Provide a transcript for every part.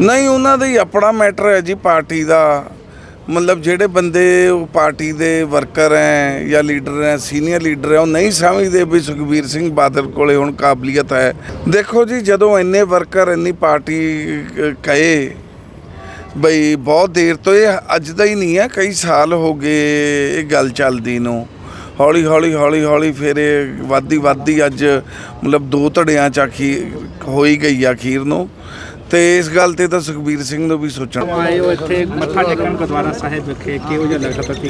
ਨਹੀਂ, ਉਹਨਾਂ ਦਾ ਹੀ ਆਪਣਾ ਮੈਟਰ ਹੈ ਜੀ, ਪਾਰਟੀ ਦਾ। ਮਤਲਬ ਜਿਹੜੇ ਬੰਦੇ ਉਹ ਪਾਰਟੀ ਦੇ ਵਰਕਰ ਹੈ ਜਾਂ ਲੀਡਰ ਹੈ ਸੀਨੀਅਰ ਲੀਡਰ ਹੈ, ਉਹ ਨਹੀਂ ਸਮਝਦੇ ਵੀ ਸੁਖਬੀਰ ਸਿੰਘ ਬਾਦਲ ਕੋਲੇ ਹੁਣ ਕਾਬਲੀਅਤ ਹੈ। ਦੇਖੋ ਜੀ, ਜਦੋਂ ਇੰਨੇ ਵਰਕਰ ਇੰਨੀ ਪਾਰਟੀ ਕਹੇ, ਬਈ ਬਹੁਤ ਦੇਰ ਤੋਂ ਇਹ ਅੱਜ ਦਾ ਹੀ ਨਹੀਂ ਹੈ, ਕਈ ਸਾਲ ਹੋ ਗਏ ਇਹ ਗੱਲ ਚੱਲਦੀ ਨੂੰ। ਹੌਲੀ ਹੌਲੀ ਹੌਲੀ ਹੌਲੀ ਫਿਰ ਇਹ ਵੱਧਦੀ ਵੱਧਦੀ ਅੱਜ ਮਤਲਬ ਦੋ ਧੜਿਆਂ ਚ ਆਖੀ, ਹੋਈ ਗਈ ਆਖੀਰ ਨੂੰ। ਤੇ ਇਸ ਗੱਲ ਤੇ ਤਾਂ ਸੁਖਬੀਰ ਸਿੰਘ ਨੂੰ ਵੀ ਸੋਚਣਾ ਆਏ ਹੋ ਇੱਥੇ ਮੱਥਾ ਟੇਕਣ ਗੁਰਦੁਆਰਾ ਸਾਹਿਬ ਵਿਖੇ ਕਿਹੋ ਜਿਹਾ ਲੱਗਦਾ ਪ੍ਰਤੀ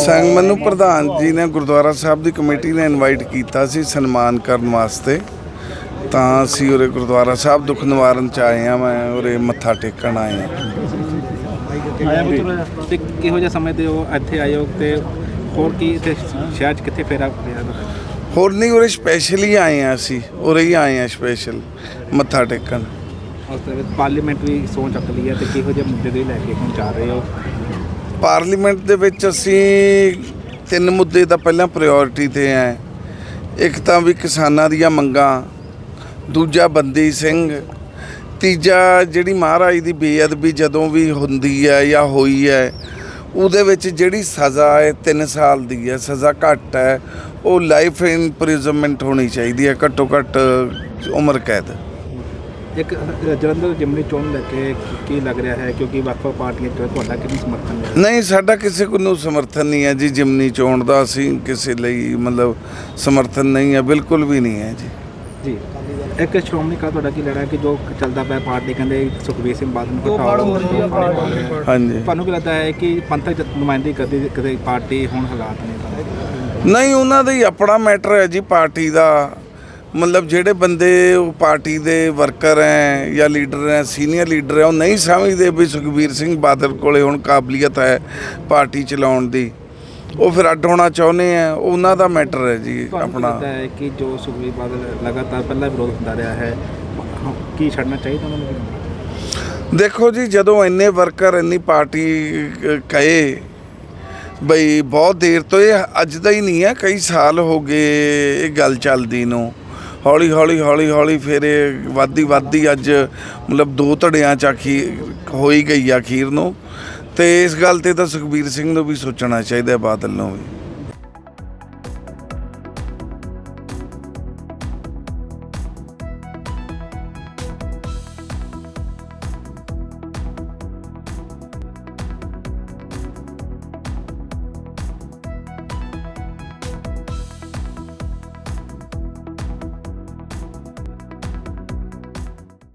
ਸੰਗਮਨ ਨੂੰ ਪ੍ਰਧਾਨ ਜੀ ਨੇ ਗੁਰਦੁਆਰਾ ਸਾਹਿਬ ਦੀ ਕਮੇਟੀ ਨੇ ਇਨਵਾਈਟ ਕੀਤਾ ਸੀ ਸਨਮਾਨ ਕਰਨ ਵਾਸਤੇ। ਤਾਂ ਅਸੀਂ ਉਰੇ ਗੁਰਦੁਆਰਾ ਸਾਹਿਬ ਦੁੱਖ ਨਿਵਾਰਨ ਚ ਆਏ ਆ ਮੈਂ ਉਰੇ ਮੱਥਾ ਟੇਕਣ ਆਏ ਆ ਤੇ ਕਿਹੋ ਜਿਹਾ ਸਮਝਦੇ ਹੋ ਇੱਥੇ ਆਏ ਹੋ ਤੇ ਹੋਰ ਕੀ ਇੱਥੇ ਸ਼ਹਿਰ 'ਚ ਕਿੱਥੇ ਫੇਰਾ ਪਿਆ? ਹੋਰ ਨਹੀਂ ਉਰੇ ਸਪੈਸ਼ਲੀ ਆਏ ਆ ਅਸੀਂ ਉਰੇ ਹੀ ਆਏ ਆ ਸਪੈਸ਼ਲ ਮੱਥਾ ਟੇਕਣ। ਉਸ ਦੇ ਵਿੱਚ ਪਾਰਲੀਮੈਂਟ ਵੀ ਸੋਚ ਚੱਕ ਲਈ ਹੈ ਤੇ ਕਿਹੋ ਜਿਹੇ ਮੁੱਦੇ ਦੇ ਲੈ ਕੇ ਹੁਣ ਜਾ ਰਹੇ ਹੋ? ਪਾਰਲੀਮੈਂਟ ਦੇ ਵਿੱਚ ਅਸੀਂ ਤਿੰਨ ਮੁੱਦੇ ਤਾਂ ਪਹਿਲਾਂ ਪ੍ਰਾਇੋਰਟੀ ਤੇ ਹੈ ਇੱਕ ਤਾਂ ਵੀ ਕਿਸਾਨਾਂ ਦੀਆਂ ਮੰਗਾਂ ਦੂਜਾ ਬੰਦੀ ਸਿੰਘ ਤੀਜਾ ਜਿਹੜੀ ਮਹਾਰਾਜ ਦੀ ਬੇਅਦਬੀ ਜਦੋਂ ਵੀ ਹੁੰਦੀ ਹੈ ਜਾਂ ਹੋਈ ਹੈ ਉਹਦੇ ਵਿੱਚ ਜਿਹੜੀ ਸਜ਼ਾ ਹੈ 3 ਸਾਲ ਦੀ ਹੈ ਸਜ਼ਾ ਘੱਟ ਹੈ ਉਹ ਲਾਈਫ ਇੰਪ੍ਰਿਜ਼ਨਮੈਂਟ ਹੋਣੀ ਚਾਹੀਦੀ ਹੈ ਘੱਟੋ ਘੱਟ ਉਮਰ ਕੈਦ। ਇੱਕ ਜਲੰਧਰ ਜਿਮਨੀ ਚੋਣ ਲੈ ਕੇ ਕੀ ਲੱਗ ਰਿਹਾ ਹੈ? ਕਿਉਂਕਿ ਵੱਖ-ਵੱਖ ਪਾਰਟੀਆਂ ਤੁਹਾਡਾ ਕਿੰਨੀ ਸਮਰਥਨ ਹੈ? ਨਹੀਂ ਸਾਡਾ ਕਿਸੇ ਕੋ ਨੂੰ ਸਮਰਥਨ ਨਹੀਂ ਹੈ ਜੀ ਜਿਮਨੀ ਚੋਣ ਦਾ ਅਸੀਂ ਕਿਸੇ ਲਈ ਮਤਲਬ ਸਮਰਥਨ ਨਹੀਂ ਹੈ ਬਿਲਕੁਲ ਵੀ ਨਹੀਂ ਹੈ ਜੀ। ਜੀ। ਇੱਕ ਸ਼੍ਰੋਮਣੀ ਕਾ ਤੁਹਾਡਾ ਕੀ ਲੈਣਾ ਹੈ ਕਿ ਜੋ ਚੱਲਦਾ ਪਿਆ ਪਾਰਟੀ ਕਹਿੰਦੇ ਸੁਖਬੀਰ ਸਿੰਘ ਬਾਦਲ ਨੂੰ ਆ। ਹਾਂਜੀ। ਤੁਹਾਨੂੰ ਕੀ ਲੱਗਦਾ ਹੈ ਕਿ ਪੰਥਕ ਨੁਮਾਇੰਦਗੀ ਕਰਦੀ ਕਦੇ ਪਾਰਟੀ ਹੁਣ ਹਾਲਾਤ ਨੇ? ਨਹੀਂ ਉਹਨਾਂ ਦਾ ਹੀ ਆਪਣਾ ਮੈਟਰ ਹੈ ਜੀ ਪਾਰਟੀ ਦਾ। ਮਤਲਬ ਜਿਹੜੇ ਬੰਦੇ ਉਹ ਪਾਰਟੀ ਦੇ ਵਰਕਰ ਹੈ ਜਾਂ ਲੀਡਰ ਹੈ ਸੀਨੀਅਰ ਲੀਡਰ ਹੈ ਉਹ ਨਹੀਂ ਸਮਝਦੇ ਵੀ ਸੁਖਬੀਰ ਸਿੰਘ ਬਾਦਲ ਕੋਲੇ ਹੁਣ ਕਾਬਲੀਅਤ ਹੈ ਪਾਰਟੀ ਚਲਾਉਣ ਦੀ। ਉਹ ਫਿਰ ਅੱਡ ਹੋਣਾ ਚਾਹੁੰਦੇ ਆ ਉਹਨਾਂ ਦਾ ਮੈਟਰ ਹੈ ਜੀ ਆਪਣਾ। ਹੈ ਕਿ ਜੋ ਸੁਖਬੀਰ ਬਾਦਲ ਲਗਾਤਾਰ ਪਹਿਲਾਂ ਵਿਰੋਧ ਹੁੰਦਾ ਰਿਹਾ ਹੈ ਕੀ ਛੱਡਣਾ ਚਾਹੀਦਾ ਉਹਨਾਂ ਨੂੰ? ਦੇਖੋ ਜੀ ਜਦੋਂ ਇੰਨੇ ਵਰਕਰ ਇੰਨੀ ਪਾਰਟੀ ਕਹੇ ਬਈ ਬਹੁਤ ਦੇਰ ਤੋਂ ਇਹ ਅੱਜ ਦਾ ਹੀ ਨਹੀਂ ਹੈ ਕਈ ਸਾਲ ਹੋ ਗਏ ਇਹ ਗੱਲ ਚੱਲਦੀ ਨੂੰ। ਹੌਲੀ ਹੌਲੀ ਹੌਲੀ ਹੌਲੀ ਫਿਰ ਇਹ ਵੱਧਦੀ ਵੱਧਦੀ ਅੱਜ ਮਤਲਬ ਦੋ ਧੜਿਆਂ ਚ ਆਖੀ ਹੋਈ ਗਈ ਆ ਅਖੀਰ ਨੂੰ। ਤੇ ਇਸ ਗੱਲ ਤੇ ਤਾਂ ਸੁਖਬੀਰ ਸਿੰਘ ਨੂੰ ਵੀ ਸੋਚਣਾ ਚਾਹੀਦਾ ਬਾਦਲ ਨੂੰ ਵੀ।